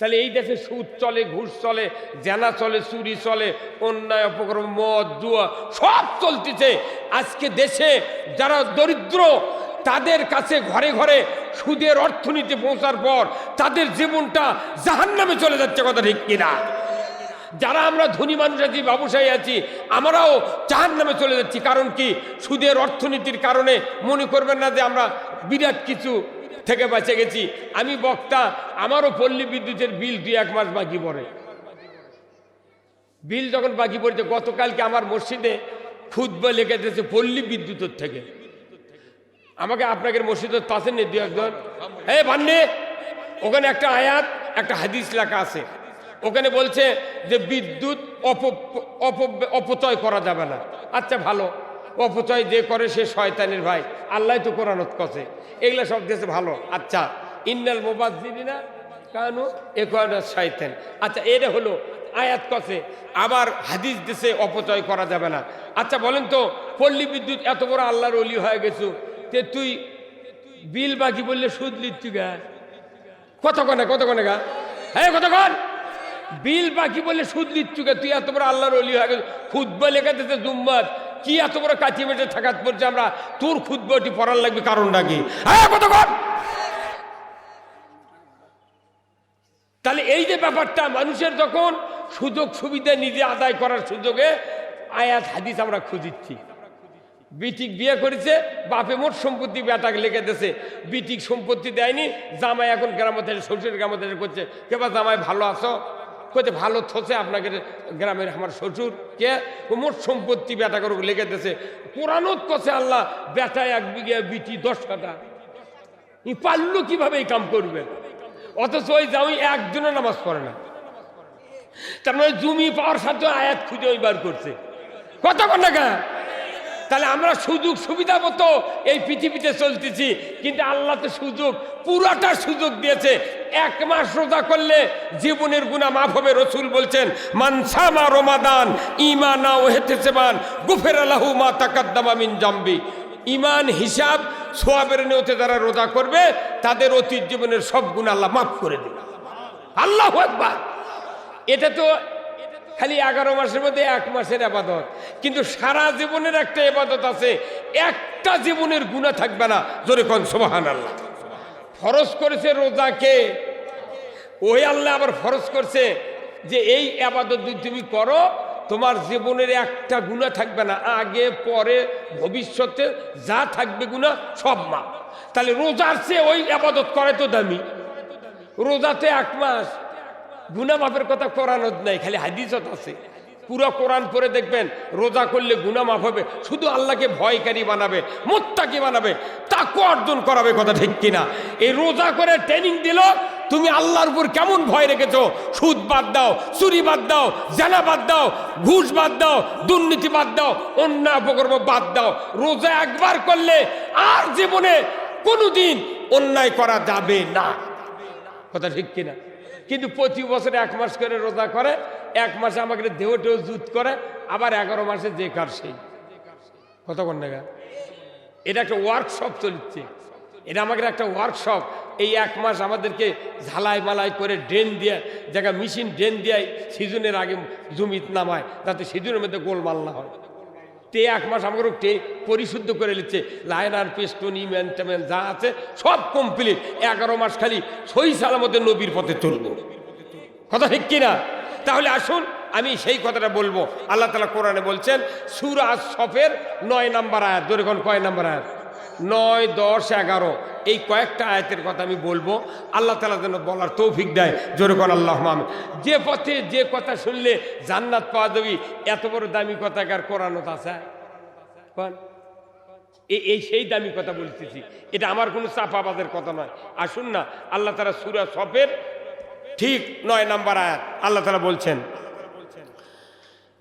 তাহলে এই দেশে সুদ চলে, ঘুষ চলে, জেনা চলে, চুরি চলে, অন্যায়, অপকর্ম, মদ, জুয়া, সব চলতেছে। আজকে দেশে যারা দরিদ্র, তাদের কাছে ঘরে ঘরে সুদের অর্থনীতি পৌঁছার পর তাদের জীবনটা জাহান নামে চলে যাচ্ছে, কথা ঠিক কিনা? যারা আমরা ধনী মানুষ আছি, ব্যবসায়ী আছি, আমরাও জাহান নামে চলে যাচ্ছি। কারণ কি? সুদের অর্থনীতির কারণে মনে করবেন না যে আমরা বিরাট কিছু থেকে বেঁচে গেছি। আমি বক্তা, আমারও পল্লী বিদ্যুতের বিল দুই এক মাস বাকি পড়ে। বিল যখন বাকি পড়েছে, গতকালকে আমার মসজিদে খুদ্া লেগে দিয়েছে পল্লী বিদ্যুতের থেকে। আমাকে আপনাকে মসজিদের নিয়ে দু একজন। হ্যাঁ ভান্নে ওখানে একটা আয়াত, একটা হাদিস লেখা আছে। ওখানে বলছে যে বিদ্যুৎ অপ- অপচয় করা যাবে না। আচ্ছা ভালো। অপচয় যে করে সে শয়তানের ভাই। আল্লাহ তো কোরআনত কছে এগুলো সব দেশে ভালো। আচ্ছা ইন্নাল মোবাদ দিবি না কানু এ শয়তান আচ্ছা এটা হলো আয়াত কছে আবার হাদিস দেশে অপচয় করা যাবে না। আচ্ছা বলেন তো, পল্লী বিদ্যুৎ এত বড় আল্লাহর অলি হয়ে গেছু, তে তুই বিল বাকি বললে সুদ লিচ্ছু গা? কত কনে কত কনে গা? হ্যাঁ কতক্ষণ বিল বাকি বললে সুদ লিচ্ছু গা, তুই এত বড় আল্লাহর অলি হয়ে গেছে। খুদ্া লেখা দিতে জুম্মাত। কি এত বড় কাচি মেটে থাকাত পড়ছে আমরা তোর খুদ্টি পড়ার লাগবে কারণটা কি? হ্যাঁ কতক্ষণ? তাহলে এই যে ব্যাপারটা, মানুষের যখন সুযোগ সুবিধা নিজে আদায় করার সুযোগে আয়াত, হাদিস আমরা খুঁজিচ্ছি। বিটিক বিয়ে করেছে, বাপে মোট সম্পত্তি বেটাকে লেগে দিয়েছে। বিটিক সম্পত্তি দেয়নি, জামাই এখন গ্রামতে শ্বশুরের গ্রামতে করছে। কেবা জামাই ভালো আছো? কইতে ভালো থসে আপনাকে গ্রামের আমার শ্বশুর, কে? মোট সম্পত্তি বেটা করে লেগে দিয়েছে কোরআনত কছে আল্লাহ বেটা এক বিঘে বিটি দশ কাটা ই পারল কীভাবে এই কাম করবে? অথচ ওই জামাই একজনে নামাজ পড়ে না। তার মানে জমি পাওয়ার সাথে আয়াত খুঁজে ওই বার করছে। কত টাকা তাহলে আমরা সুযোগ সুবিধা মতো এই পৃথিবীতে চলতেছি। কিন্তু আল্লাহ তো সুযোগ, পুরাটা সুযোগ দিয়েছে। এক মাস রোজা করলে জীবনের গুণা মাফ হবে, রসুল বলছেন মানসামা রমাদান ইমানা ও হেতেসেমান গুফের আলাহু মা তাকাদ্দামা মিন জাম্বি। ইমান হিসাব, সোয়াবের নিয়তে যারা রোজা করবে, তাদের অতীত জীবনের সব গুণ আল্লাহ মাফ করে দেবে। আল্লাহ একবার এটা তো খালি এগারো মাসের মধ্যে এক মাসের আবাদত। কিন্তু সারা জীবনের একটা আবাদত আছে, একটা জীবনের গুণা থাকবে না। জোরে কন সোবাহান আল্লাহ ফরজ করেছে রোজাকে ওই আল্লাহ আবার ফরজ করছে যে এই আবাদত যদি তুমি করো, তোমার জীবনের একটা গুণা থাকবে না। আগে, পরে, ভবিষ্যতে যা থাকবে গুণা সব মা তাহলে রোজার চেয়ে ওই আবাদত করে তো দামি। রোজাতে এক মাস গুনা মাফের কথা কোরআনত নাই, খালি হাদিসত আছে। পুরো কোরআন পরে দেখবেন, রোজা করলে গুনা মাফ হবে, শুধু আল্লাহকে ভয়কারী বানাবে, মোত্তাকি বানাবে তাকে অর্জন করাবে কথা ঠিক কিনা? এই রোজা করে ট্রেনিং দিল, তুমি আল্লাহর উপর কেমন ভয় রেখেছো? সুদ বাদ দাও, চুরি বাদ দাও, জেনা বাদ দাও, ঘুষ বাদ দাও, দুর্নীতি বাদ দাও, অন্যায় অপকর্ম বাদ দাও। রোজা একবার করলে আর জীবনে কোনোদিন অন্যায় করা যাবে না। কথা ঠিক কিনা? কিন্তু প্রতি বছর এক মাস করে রোজা করে, এক মাসে আমাকে দেহ টেহ জুত করে, আবার এগারো মাসে যে কার সেই। কতক্ষণ টাকা এটা একটা ওয়ার্কশপ চলছে। এটা আমাদের একটা ওয়ার্কশপ এই এক মাস আমাদেরকে ঝালাই মালাই করে ড্রেন দিয়ে, জায়গা মেশিন ড্রেন দিয়ে, সিজনের আগে জমিত নামায়, যাতে সিজনের মধ্যে গোলমাল না হয়। তে এক মাস আমাকে টে পরিশুদ্ধ করে নিচ্ছে। লাইনার, পেস্টন, ইমেন, টেমেন যা আছে সব কমপ্লিট এগারো মাস খালি সই সালামতে নবীর পথে চলবো। কথা ঠিক কিনা? তাহলে আসুন, আমি সেই কথাটা বলব। আল্লাহ তালা কোরআনে বলছেন সুরাজ সফের নয় নাম্বার আয়াত। ধরে কয় নাম্বার আয়াত? নয়, দশ, এগারো। এই কয়েকটা আয়াতের কথা আমি বলব। আল্লাহ তালা যেন বলার তৌফিক দেয়। জোরে কোন আল্লাহ মাম যে পথে যে কথা শুনলে জান্নাত পাওয়া যাবি, এত বড় দামি কথা কার কোরআনত আছে? কোন এই সেই দামি কথা বলতেছি। এটা আমার কোনো চাপাবাদের কথা নয়। আসুন না, আল্লাহ তালা সুরা সফের ঠিক নয় নাম্বার আয়াত আল্লাহ তালা বলছেন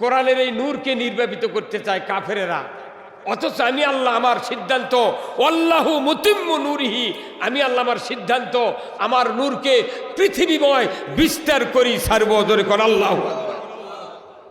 কোরআনের এই নূরকে নির্বাপিত করতে চায় কাফেরেরা। অথচ আমি আল্লাহ আমার সিদ্ধান্ত অল্লাহ মুতিম্ম নূরহি। আমি আল্লাহ আমার সিদ্ধান্ত, আমার নূরকে পৃথিবীময় বিস্তার করি সার্বদরে কর, আল্লাহ